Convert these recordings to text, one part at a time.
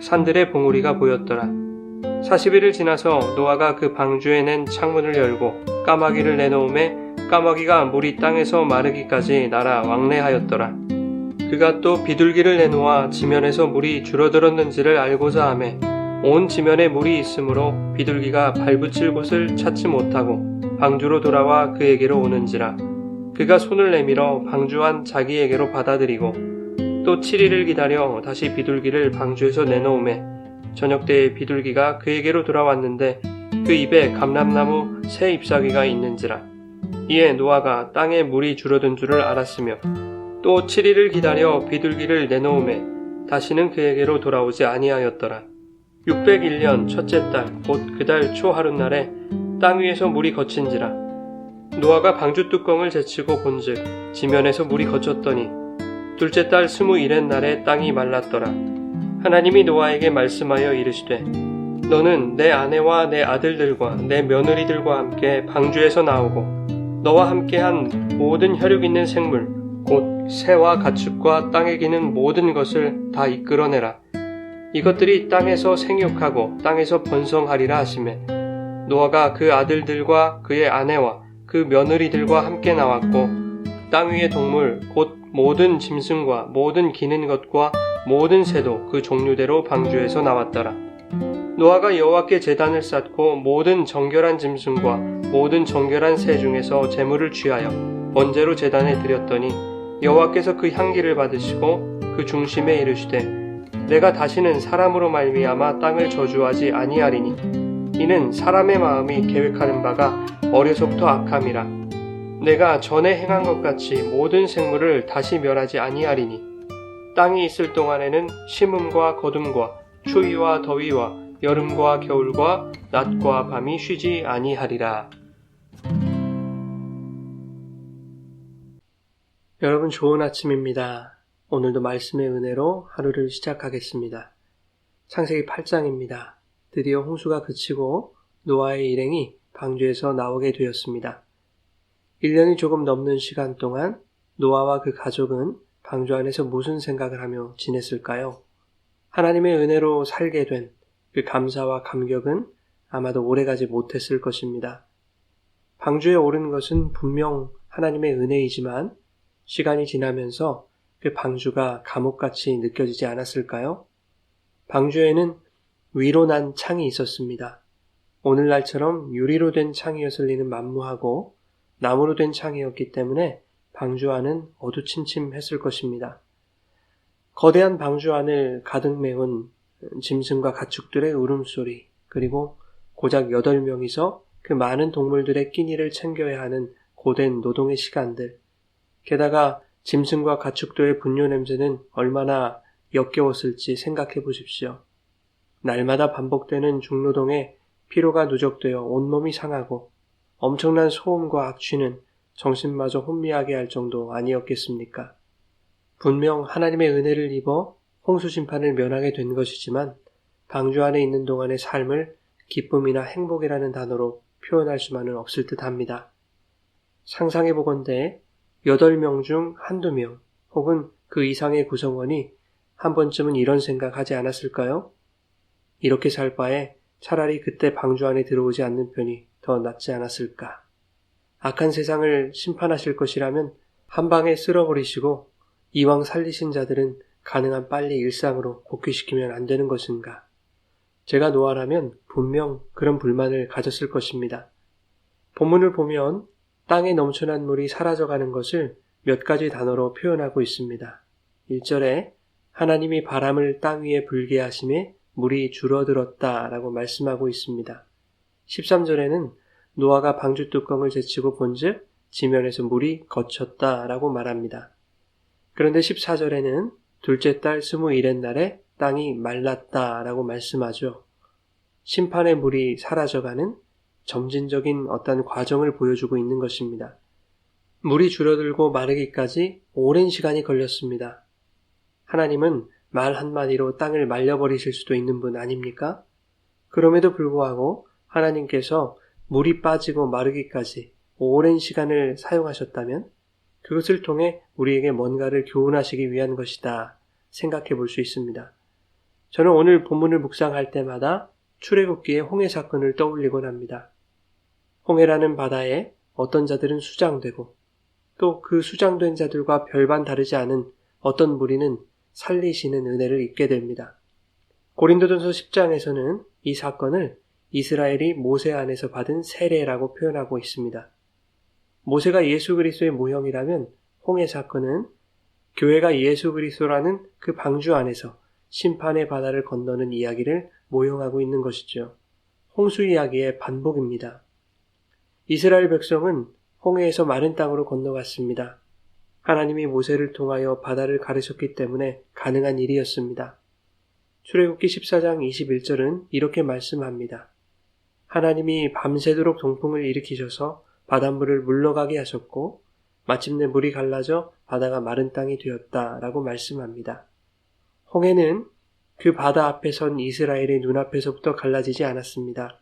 산들의 봉우리가 보였더라. 40일을 지나서 노아가 그 방주에 낸 창문을 열고 까마귀를 내놓음에 까마귀가 물이 땅에서 마르기까지 날아 왕래하였더라. 그가 또 비둘기를 내놓아 지면에서 물이 줄어들었는지를 알고자 하매 온 지면에 물이 있으므로 비둘기가 발붙일 곳을 찾지 못하고 방주로 돌아와 그에게로 오는지라 그가 손을 내밀어 방주한 자기에게로 받아들이고 또 7일을 기다려 다시 비둘기를 방주에서 내놓음에 저녁 때에 비둘기가 그에게로 돌아왔는데 그 입에 감람나무 새 잎사귀가 있는지라 이에 노아가 땅에 물이 줄어든 줄을 알았으며 또 7일을 기다려 비둘기를 내놓음에 다시는 그에게로 돌아오지 아니하였더라. 601년 첫째 달 곧 그 달 초 하룻날에 땅 위에서 물이 거친지라 노아가 방주 뚜껑을 제치고 본즉 지면에서 물이 거쳤더니 둘째 달 스무일의 날에 땅이 말랐더라. 하나님이 노아에게 말씀하여 이르시되 너는 내 아내와 내 아들들과 내 며느리들과 함께 방주에서 나오고 너와 함께한 모든 혈육 있는 생물 곧 새와 가축과 땅에 기는 모든 것을 다 이끌어내라. 이것들이 땅에서 생육하고 땅에서 번성하리라 하시매 노아가 그 아들들과 그의 아내와 그 며느리들과 함께 나왔고 땅 위의 동물 곧 모든 짐승과 모든 기는 것과 모든 새도 그 종류대로 방주에서 나왔더라. 노아가 여호와께 제단을 쌓고 모든 정결한 짐승과 모든 정결한 새 중에서 제물을 취하여 번제로 제단에 드렸더니 여호와께서 그 향기를 받으시고 그 중심에 이르시되 내가 다시는 사람으로 말미암아 땅을 저주하지 아니하리니 이는 사람의 마음이 계획하는 바가 어려서부터 악함이라. 내가 전에 행한 것 같이 모든 생물을 다시 멸하지 아니하리니 땅이 있을 동안에는 심음과 거둠과 추위와 더위와 여름과 겨울과 낮과 밤이 쉬지 아니하리라. 여러분 좋은 아침입니다. 오늘도 말씀의 은혜로 하루를 시작하겠습니다. 창세기 8장입니다. 드디어 홍수가 그치고 노아의 일행이 방주에서 나오게 되었습니다. 1년이 조금 넘는 시간 동안 노아와 그 가족은 방주 안에서 무슨 생각을 하며 지냈을까요? 하나님의 은혜로 살게 된 그 감사와 감격은 아마도 오래가지 못했을 것입니다. 방주에 오른 것은 분명 하나님의 은혜이지만 시간이 지나면서 그 방주가 감옥같이 느껴지지 않았을까요? 방주에는 위로 난 창이 있었습니다. 오늘날처럼 유리로 된 창이었을 리는 만무하고 나무로 된 창이었기 때문에 방주 안은 어두침침했을 것입니다. 거대한 방주 안을 가득 메운 짐승과 가축들의 울음소리, 그리고 고작 8명이서 그 많은 동물들의 끼니를 챙겨야 하는 고된 노동의 시간들, 게다가 짐승과 가축들의 분뇨 냄새는 얼마나 역겨웠을지 생각해 보십시오. 날마다 반복되는 중노동에 피로가 누적되어 온몸이 상하고 엄청난 소음과 악취는 정신마저 혼미하게 할 정도 아니었겠습니까? 분명 하나님의 은혜를 입어 홍수 심판을 면하게 된 것이지만 방주 안에 있는 동안의 삶을 기쁨이나 행복이라는 단어로 표현할 수만은 없을 듯 합니다. 상상해 보건대 8명 중 한두 명 혹은 그 이상의 구성원이 한 번쯤은 이런 생각 하지 않았을까요? 이렇게 살 바에 차라리 그때 방주 안에 들어오지 않는 편이 더 낫지 않았을까. 악한 세상을 심판하실 것이라면 한 방에 쓸어버리시고 이왕 살리신 자들은 가능한 빨리 일상으로 복귀시키면 안 되는 것인가. 제가 노아라면 분명 그런 불만을 가졌을 것입니다. 본문을 보면 땅에 넘쳐난 물이 사라져가는 것을 몇 가지 단어로 표현하고 있습니다. 1절에 하나님이 바람을 땅 위에 불게 하심에 물이 줄어들었다 라고 말씀하고 있습니다. 13절에는 노아가 방주 뚜껑을 제치고 본즉 지면에서 물이 거쳤다 라고 말합니다. 그런데 14절에는 둘째 달 스무 일의 날에 땅이 말랐다라고 말씀하죠. 심판의 물이 사라져가는 점진적인 어떤 과정을 보여주고 있는 것입니다. 물이 줄어들고 마르기까지 오랜 시간이 걸렸습니다. 하나님은 말 한마디로 땅을 말려버리실 수도 있는 분 아닙니까? 그럼에도 불구하고 하나님께서 물이 빠지고 마르기까지 오랜 시간을 사용하셨다면 그것을 통해 우리에게 뭔가를 교훈하시기 위한 것이다 생각해 볼 수 있습니다. 저는 오늘 본문을 묵상할 때마다 출애굽기의 홍해 사건을 떠올리곤 합니다. 홍해라는 바다에 어떤 자들은 수장되고 또 그 수장된 자들과 별반 다르지 않은 어떤 무리는 살리시는 은혜를 입게 됩니다. 고린도전서 10장에서는 이 사건을 이스라엘이 모세 안에서 받은 세례라고 표현하고 있습니다. 모세가 예수 그리스도의 모형이라면 홍해 사건은 교회가 예수 그리스도라는 그 방주 안에서 심판의 바다를 건너는 이야기를 모형하고 있는 것이죠. 홍수 이야기의 반복입니다. 이스라엘 백성은 홍해에서 마른 땅으로 건너갔습니다. 하나님이 모세를 통하여 바다를 가르쳤기 때문에 가능한 일이었습니다. 출애굽기 14장 21절은 이렇게 말씀합니다. 하나님이 밤새도록 동풍을 일으키셔서 바닷물을 물러가게 하셨고 마침내 물이 갈라져 바다가 마른 땅이 되었다라고 말씀합니다. 홍해는 그 바다 앞에 선 이스라엘의 눈앞에서부터 갈라지지 않았습니다.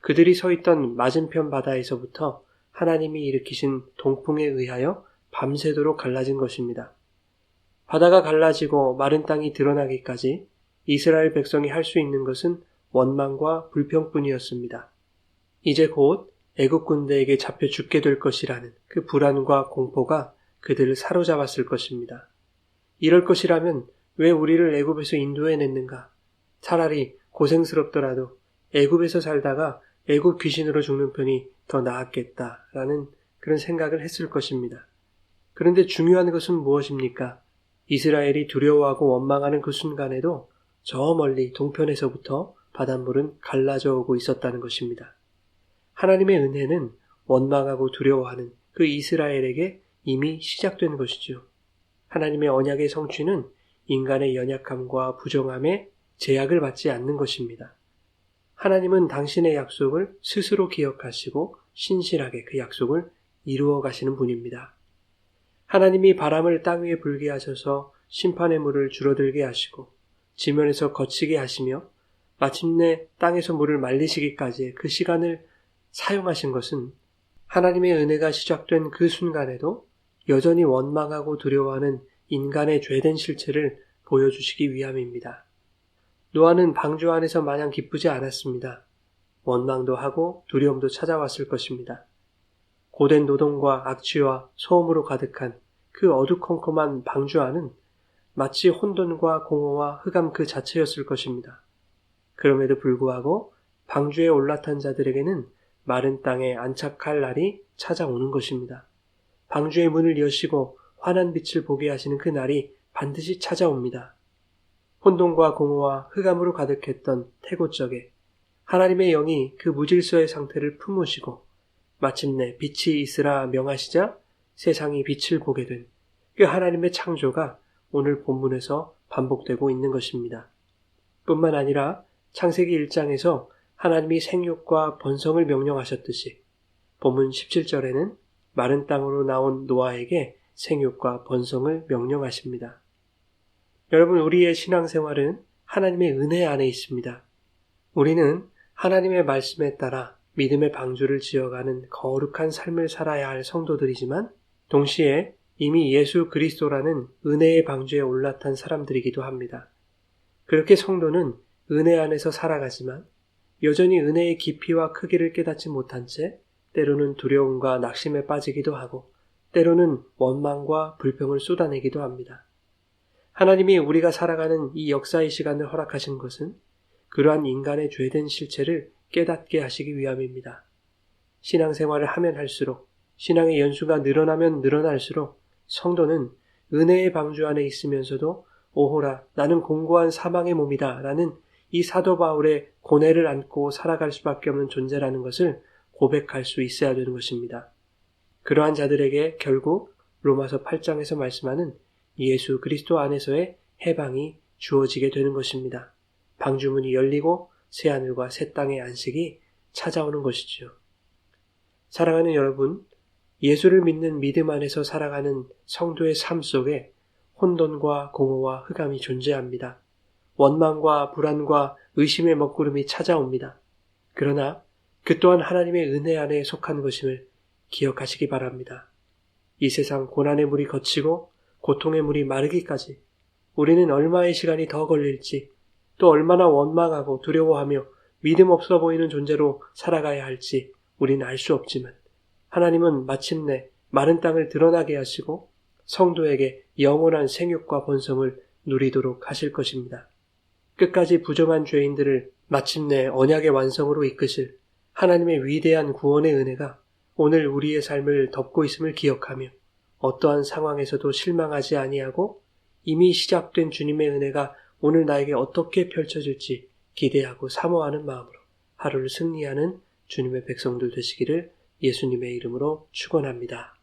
그들이 서 있던 맞은편 바다에서부터 하나님이 일으키신 동풍에 의하여 밤새도록 갈라진 것입니다. 바다가 갈라지고 마른 땅이 드러나기까지 이스라엘 백성이 할 수 있는 것은 원망과 불평뿐이었습니다. 이제 곧 애국 군대에게 잡혀 죽게 될 것이라는 그 불안과 공포가 그들을 사로잡았을 것입니다. 이럴 것이라면 왜 우리를 애굽에서 인도해냈는가? 차라리 고생스럽더라도 애굽에서 살다가 애굽 귀신으로 죽는 편이 더 나았겠다라는 그런 생각을 했을 것입니다. 그런데 중요한 것은 무엇입니까? 이스라엘이 두려워하고 원망하는 그 순간에도 저 멀리 동편에서부터 바닷물은 갈라져 오고 있었다는 것입니다. 하나님의 은혜는 원망하고 두려워하는 그 이스라엘에게 이미 시작된 것이죠. 하나님의 언약의 성취는 인간의 연약함과 부정함에 제약을 받지 않는 것입니다. 하나님은 당신의 약속을 스스로 기억하시고 신실하게 그 약속을 이루어 가시는 분입니다. 하나님이 바람을 땅 위에 불게 하셔서 심판의 물을 줄어들게 하시고 지면에서 거치게 하시며 마침내 땅에서 물을 말리시기까지의 그 시간을 사용하신 것은 하나님의 은혜가 시작된 그 순간에도 여전히 원망하고 두려워하는 인간의 죄된 실체를 보여주시기 위함입니다. 노아는 방주 안에서 마냥 기쁘지 않았습니다. 원망도 하고 두려움도 찾아왔을 것입니다. 고된 노동과 악취와 소음으로 가득한 그 어두컴컴한 방주 안은 마치 혼돈과 공허와 흑암 그 자체였을 것입니다. 그럼에도 불구하고 방주에 올라탄 자들에게는 마른 땅에 안착할 날이 찾아오는 것입니다. 방주의 문을 여시고 환한 빛을 보게 하시는 그 날이 반드시 찾아옵니다. 혼돈과 공허와 흑암으로 가득했던 태고적에 하나님의 영이 그 무질서의 상태를 품으시고 마침내 빛이 있으라 명하시자 세상이 빛을 보게 된 그 하나님의 창조가 오늘 본문에서 반복되고 있는 것입니다. 뿐만 아니라 창세기 1장에서 하나님이 생육과 번성을 명령하셨듯이 본문 17절에는 마른 땅으로 나온 노아에게 생육과 번성을 명령하십니다. 여러분, 우리의 신앙생활은 하나님의 은혜 안에 있습니다. 우리는 하나님의 말씀에 따라 믿음의 방주를 지어가는 거룩한 삶을 살아야 할 성도들이지만 동시에 이미 예수 그리스도라는 은혜의 방주에 올라탄 사람들이기도 합니다. 그렇게 성도는 은혜 안에서 살아가지만 여전히 은혜의 깊이와 크기를 깨닫지 못한 채 때로는 두려움과 낙심에 빠지기도 하고 때로는 원망과 불평을 쏟아내기도 합니다. 하나님이 우리가 살아가는 이 역사의 시간을 허락하신 것은 그러한 인간의 죄된 실체를 깨닫게 하시기 위함입니다. 신앙생활을 하면 할수록 신앙의 연수가 늘어나면 늘어날수록 성도는 은혜의 방주 안에 있으면서도 오호라 나는 공고한 사망의 몸이다 라는 이 사도 바울의 고뇌를 안고 살아갈 수밖에 없는 존재라는 것을 고백할 수 있어야 되는 것입니다. 그러한 자들에게 결국 로마서 8장에서 말씀하는 예수 그리스도 안에서의 해방이 주어지게 되는 것입니다. 방주문이 열리고 새 하늘과 새 땅의 안식이 찾아오는 것이지요. 사랑하는 여러분, 예수를 믿는 믿음 안에서 살아가는 성도의 삶 속에 혼돈과 공허와 흑암이 존재합니다. 원망과 불안과 의심의 먹구름이 찾아옵니다. 그러나 그 또한 하나님의 은혜 안에 속한 것임을 기억하시기 바랍니다. 이 세상 고난의 물이 거치고 고통의 물이 마르기까지 우리는 얼마의 시간이 더 걸릴지 또 얼마나 원망하고 두려워하며 믿음 없어 보이는 존재로 살아가야 할지 우리는 알 수 없지만 하나님은 마침내 마른 땅을 드러나게 하시고 성도에게 영원한 생육과 번성을 누리도록 하실 것입니다. 끝까지 부정한 죄인들을 마침내 언약의 완성으로 이끄실 하나님의 위대한 구원의 은혜가 오늘 우리의 삶을 덮고 있음을 기억하며 어떠한 상황에서도 실망하지 아니하고 이미 시작된 주님의 은혜가 오늘 나에게 어떻게 펼쳐질지 기대하고 사모하는 마음으로 하루를 승리하는 주님의 백성들 되시기를 예수님의 이름으로 축원합니다.